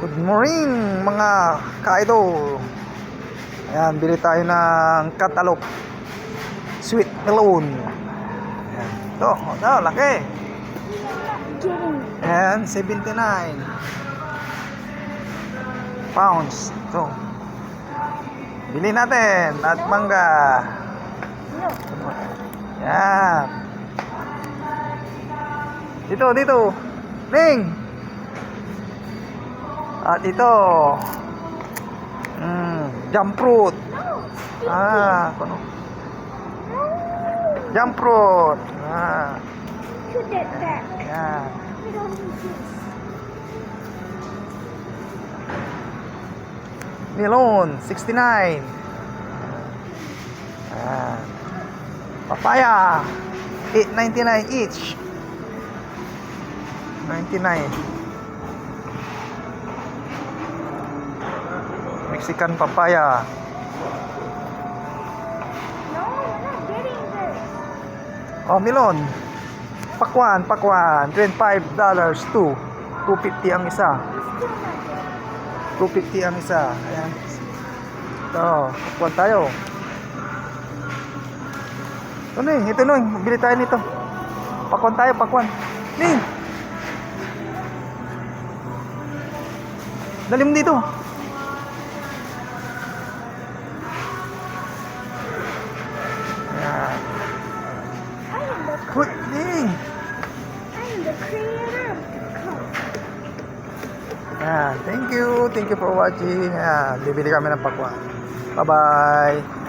Good morning mga ka-idol. Ayan, bili tayo ng katalok. Sweet melon. Ayan. Ito, ito, laki. Ayan, 79 pounds. Ito. Bili natin at mangga. Ayan. Dito, dito. Ning. At ito. Mm, jump fruit. No. Ah, ano? No. Jump fruit. Ah, Put that back. ayan. We don't need this. Melon, 69. Ayan. Papaya, 8.99 each. 99. Mexican papaya. No, we're not getting this. Oh, melon. Pakwan, pakwan. 25 dollars to 250 ang isa. We're still not getting 250 ang isa. Ayan. Ito, pakwan tayo. Ito na ito na Bili tayo nito. Pakwan tayo, pakwan. Ning! Dali mo dito. I am the Hoy, Ning! I am the creator of the cup. Ayan, thank you. Thank you for watching. Ayan, bibili kami ng pakwan. Bye-bye.